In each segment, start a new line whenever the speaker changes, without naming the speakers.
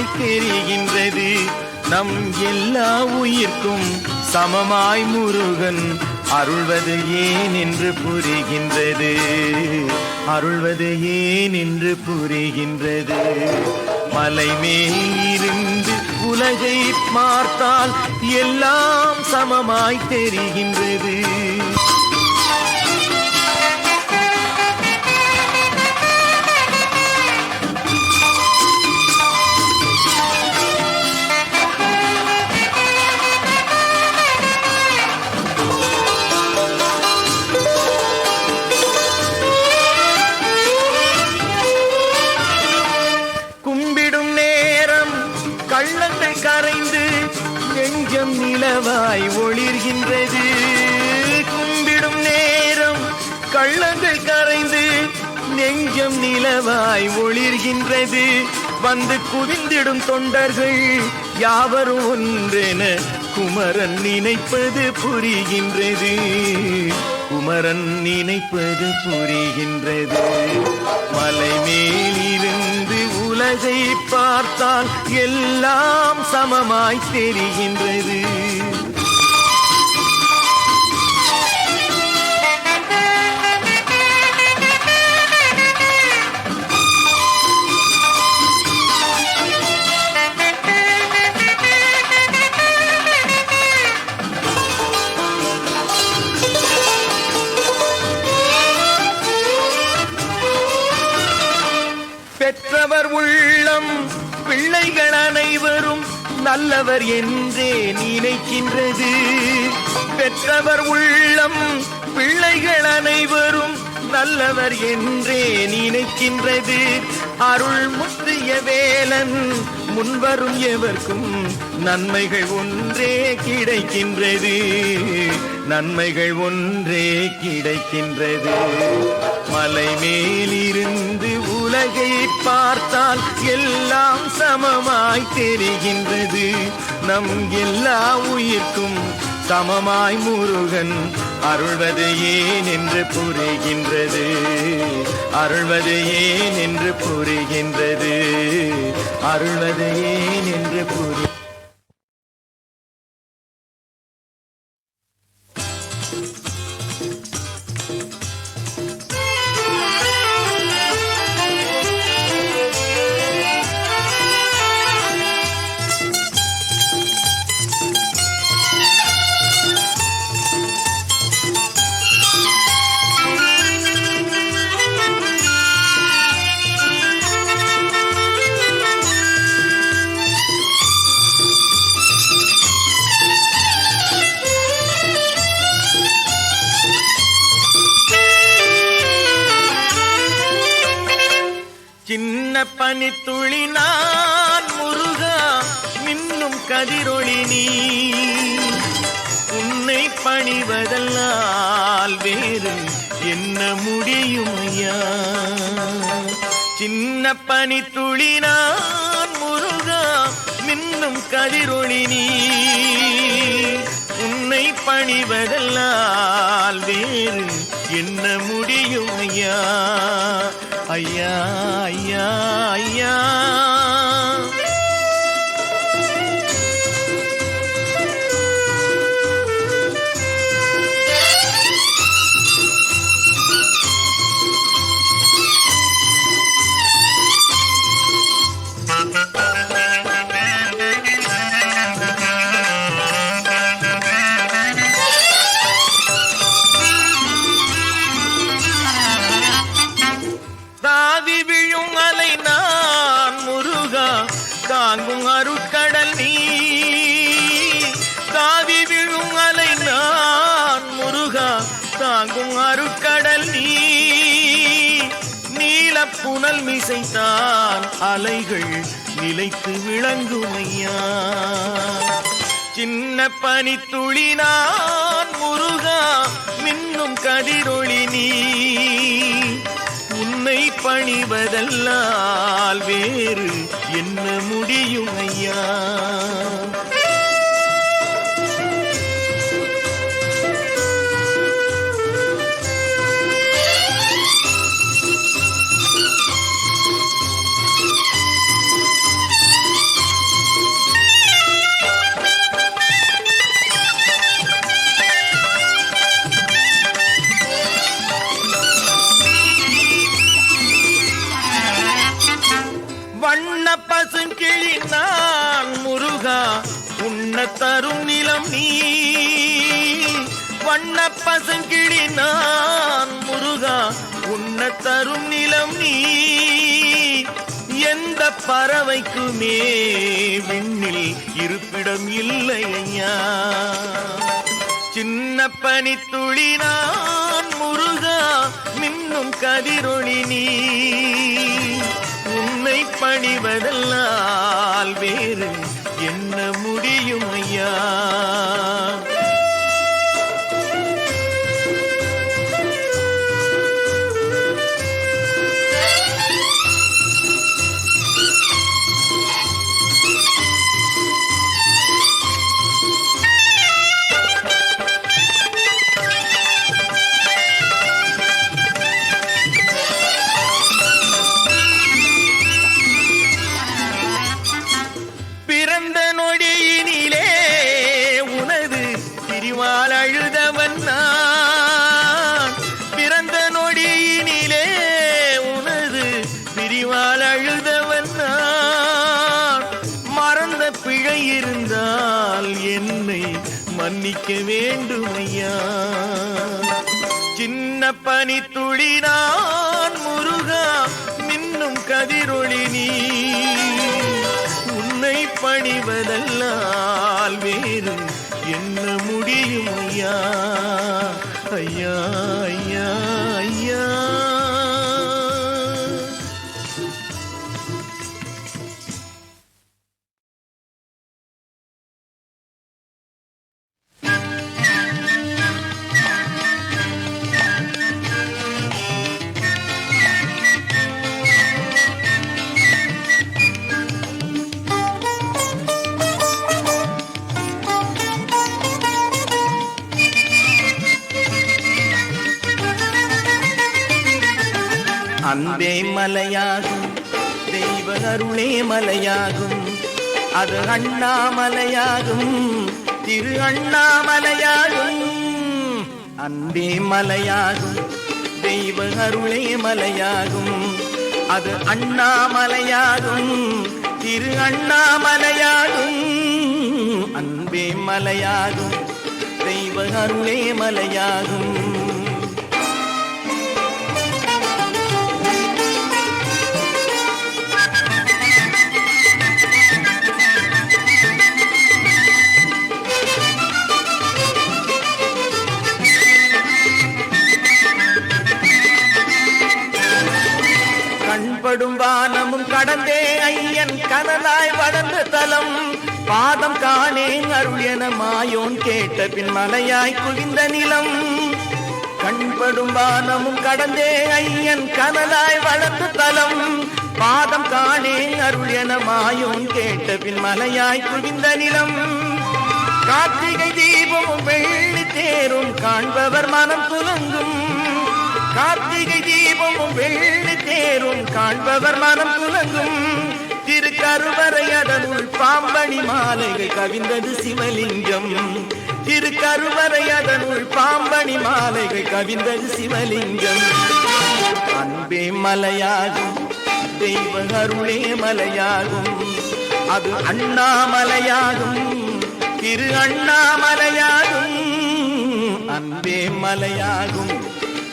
சமமாய் தெரிகின்றது. நம் எல்லா உயிர்க்கும் சமமாய் முருகன் அருள்வது ஏன் என்று புரிகின்றது. அருள்வது ஏன் என்று புரிகின்றது. மலை மேலிருந்து உலகை பார்த்தால் எல்லாம் சமமாய் தெரிகின்றது. நிலவாய் ஒளிர்கின்றது. கும்பிடும் நேரம் கள்ளங்கள் கரைந்து நெஞ்சம் நிலவாய் ஒளிர்கின்றது. வந்து குவிந்திடும் தொண்டர்கள் யாவரும் ஒன்றென குமரன் நினைப்பது புரிகின்றது. குமரன் நினைப்பது புரிகின்றது. மலை மேலிருந்து உலகை பார்த்தால் எல்லாம் சமமாய் தெரிகின்றது. நல்லவர் உள்ளம் பிள்ளைகள் அனைவரும் நல்லவர் என்றே நினைக்கின்றது. அருள் முற்றிய வேலன் முன்வரும் எவர்க்கும் நன்மைகள் ஒன்றே கிடைக்கின்றது. நன்மைகள் ஒன்றே கிடைக்கின்றது. மலை மேலிருந்து உலகை பார்த்தால் எல்லாம் சமமாய் தெரிகின்றது. நம் எல்லா உயிர்க்கும் சமமாய் முருகன் அருள்வது ஏன் என்று புரிகின்றது? அருள்வது ஏன் என்று புரிகின்றது? அருள்வது ஏன் என்று புரி பணிவதல்லால் வேறு என்ன முடியும் ஐயா? சின்ன பனி துளினான் முருகா மின்னும் கதிரொளி நீ. உன்னை பணிவதல்லால் வேறு என்ன முடியும் ஐயா? ஐயா ஐயா ஐயா. புனல் அலைகள் நிலைத்து விளங்குமையா. சின்ன பனி துளினான் முருகா மின்னும் கதிரொளி நீ. உன்னை பணிவதல்லால் வேறு என்ன முடியும் ஐயா நீ வண்ண பசங்கிழி நான் முருகா உன்ன தரும் நிலம் நீ. எந்த பறவைக்குமே விண்ணில் இருப்பிடம் இல்லை ஐயா. சின்ன துளி நான் முருகா மின்னும் கதிரொளி நீ. உன்னை பணிவதல்லால் வேறு என்ன முடியும் ஐயா? சின்ன பனித்துளி நான் முருகா மின்னும் கதிரொளி நீ. உன்னை பணிவதல்லால் வேறு என்ன முடியும் ஐயா? ஐயா அன்பே மலையாகும் தெய்வ அருளே மலையாகும் அது அண்ணாமலையாகும் திரு அண்ணாமலையாகும். அன்பே மலையாகும் தெய்வ அருளே மலையாகும் அது அண்ணாமலையாகும் திரு அண்ணாமலையாகும். அன்பே மலையாகும் தெய்வ அருளே மலையாகும். வளர்ந்த தலம். பாதம் காணேன் அருள் என மாயோன் கேட்ட பின் மலையாய் குவிந்த நிலம். கண்படும் வானமும் கடந்தே ஐயன் கனலாய் வளர்ந்த தலம். பாதம் காணேன் அருள் என மாயோன் கேட்ட பின் மலையாய் குவிந்த நிலம். கார்த்திகை தீபமும் வெள்ளி தேரும் காண்பவர் மனம் துலங்கும். கார்த்திகை தீபமும் வெள்ளி தேரும் காண்பவர் மனம் துலங்கும். திருக்கருவறை அதனுள் பாம்பணி மாலைகள் கவிந்தது சிவலிங்கம். திருக்கருவறை அதனுள் பாம்பணி மாலைகள் கவிந்தது சிவலிங்கம். அன்பே மலையாகும் தெய்வ அருளே மலையாகும். அது அண்ணாமலையாகும் திரு அண்ணாமலையாகும். அன்பே மலையாகும்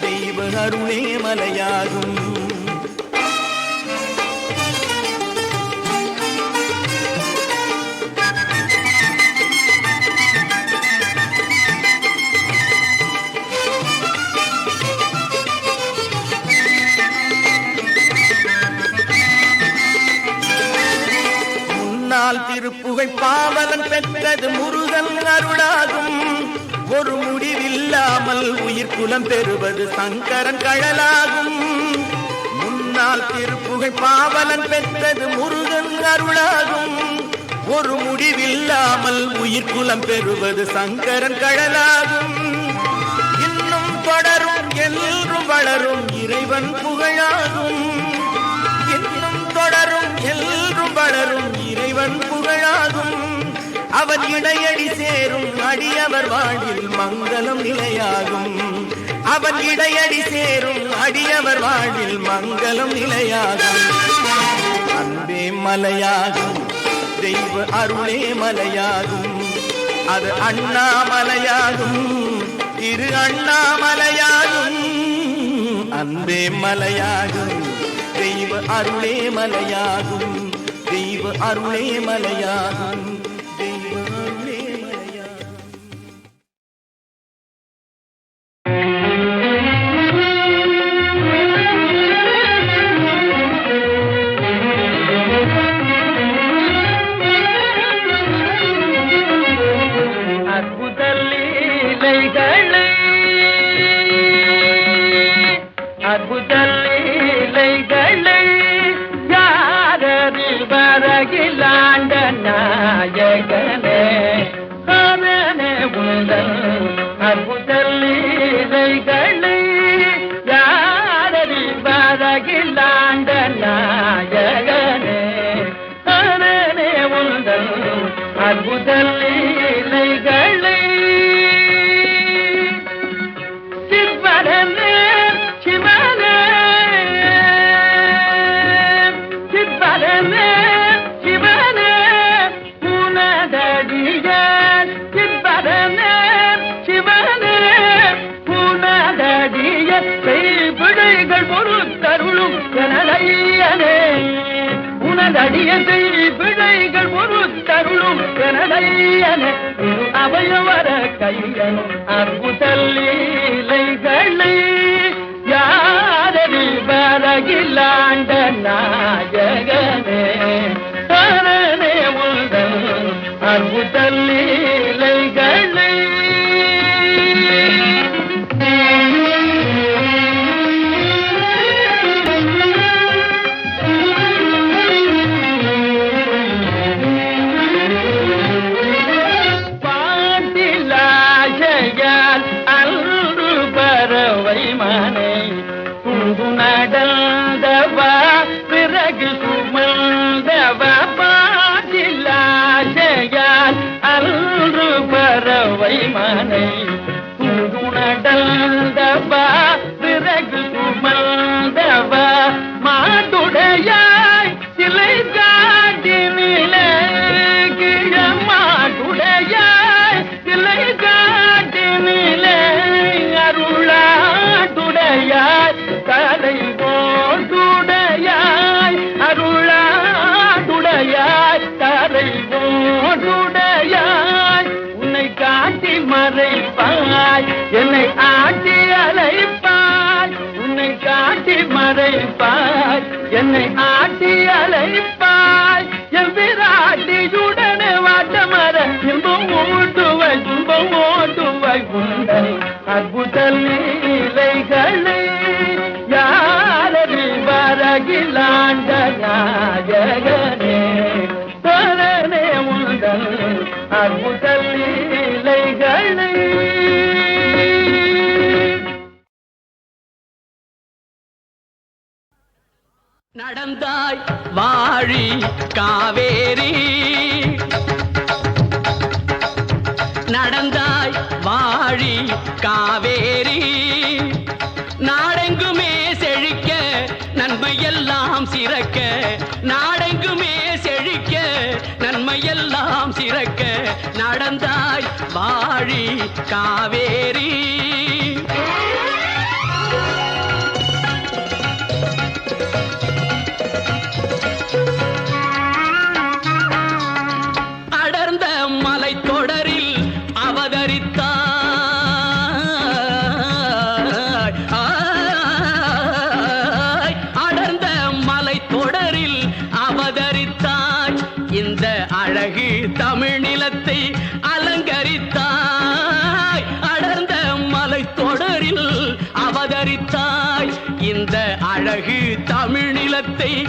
தெய்வ அருளே மலையாகும். பாவலன் பெற்றது முருகன் அருளாகும். ஒரு முடிவில்லாமல் உயிர் குலம் பெறுவது சங்கரன் கழலாகும் முன்னால் திருப்புகழ் பாவலன் பெற்றது முருகன் அருளாகும். ஒரு முடிவில்லாமல் உயிர் குலம் பெறுவது சங்கரன் கழலாகும் இன்னும் தொடரும் என்றும் வளரும் இறைவன் புகழாகும். இன்னும் தொடரும் என்றும் வளரும் இறைவன் புகழாகும். அவன் இடையடி சேரும் அடியவர் வாழ்வில் மங்களம் நிலையாகும். அவன் இடையடி சேரும் அடியவர் வாழ்வில் மங்களம் நிலையாகும். அன்பே மலையாகும் தெய்வ அருளே மலையாகும். அது அண்ணாமலையாகும் இரு அண்ணாமலையாகும். அன்பே மலையாகும் தெய்வ அருளே மலையாகும் தெய்வ அருளே மலையாகும்.
அற்புத எனதையனே அவையவர கையனும் அற்புதல்லீலைகளை மனை துண்டு நடந்தவா மறைப்பாய் என்னை ஆட்டி அழைப்பாய் உன்னை காட்டி மறைப்பாய் என்னை ஆட்டி
காவேரி. அடர்ந்த மலை தொடரில் அவதரித்தாய் அடர்ந்த மலை தொடரில் அவதரித்தாய். இந்த அழகு தமிழ் நிலத்தை அலங்கரித்தார் இல்லை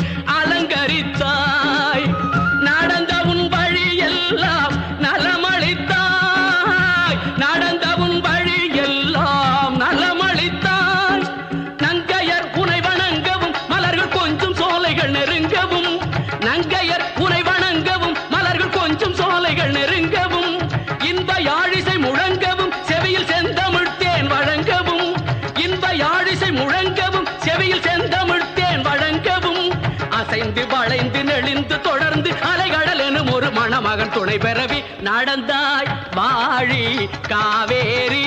வளைந்து நெளிந்து தொடர்ந்து அலைகடல் எனும் ஒரு மணமகன் துணை பெறவி நடந்தாய் வாழி காவேரி.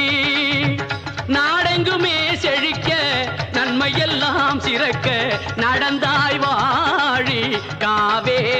நாடெங்குமே செழிக்க நன்மையெல்லாம் சிறக்க நடந்தாய் வாழி காவேரி.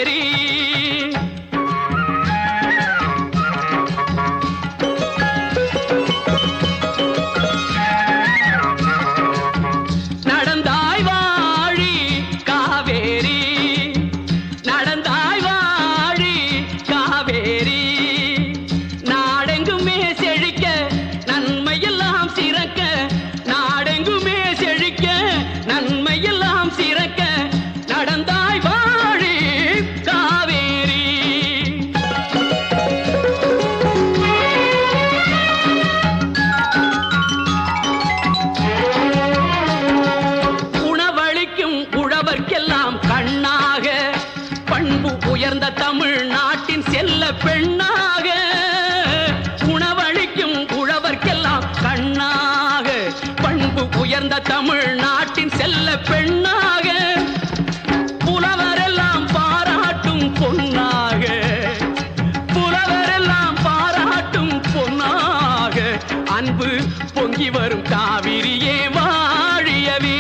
அன்பு பொங்கி வரும் காவிரியே வாழியவே.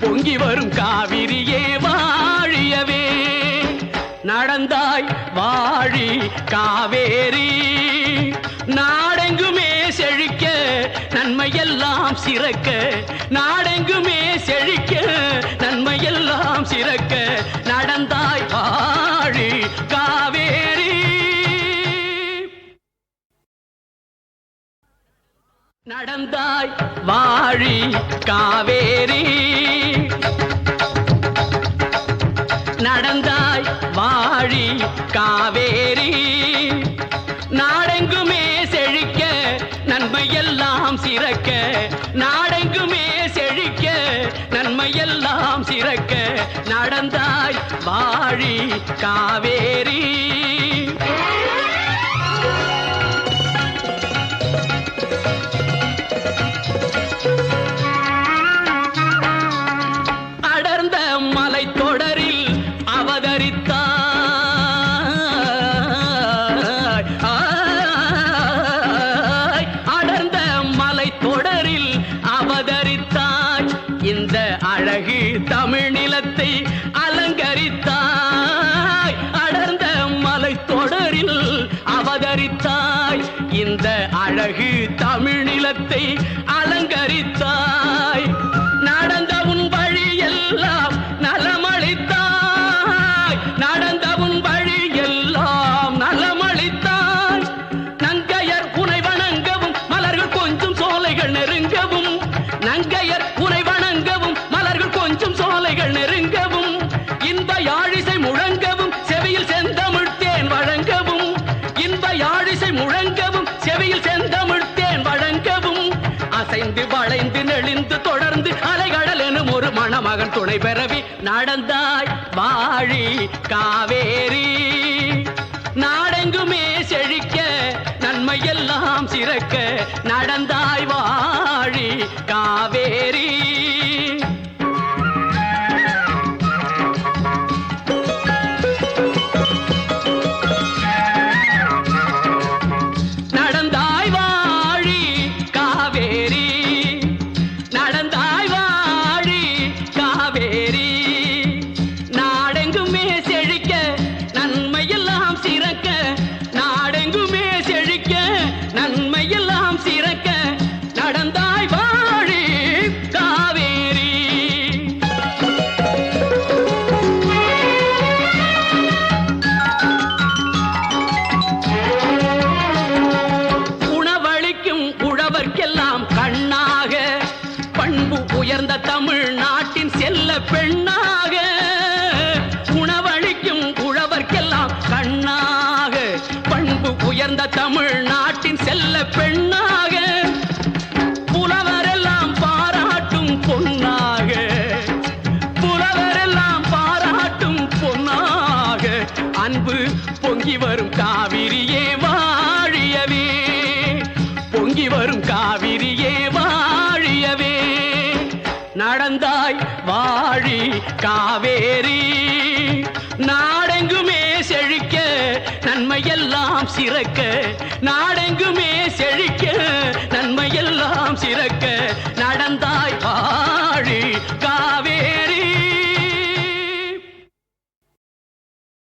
பொங்கி வரும் காவிரியே வாழியவே. நடந்தாய் வாழி காவேரி. நாடெங்குமே செழிக்க நன்மையெல்லாம் சிறக்க. நாடெங்குமே செழிக்க நன்மையெல்லாம் சிறக்க. நடந்தாய் நடந்தாய் வாழி காவேரி. நடந்தாய் வாழி காவேரி. நாடெங்குமே செழிக்க நன்மையெல்லாம் சிறக்க. நாடெங்குமே செழிக்க நன்மையெல்லாம் சிறக்க. நடந்தாய் வாழி காவேரி. கழுத்தை மகன் துணை பெறவி நடந்தாள் வாழி காவேரி. பேர் காவேரி. நாடெங்குமே செழிக்க நன்மையெல்லாம் சிறக்க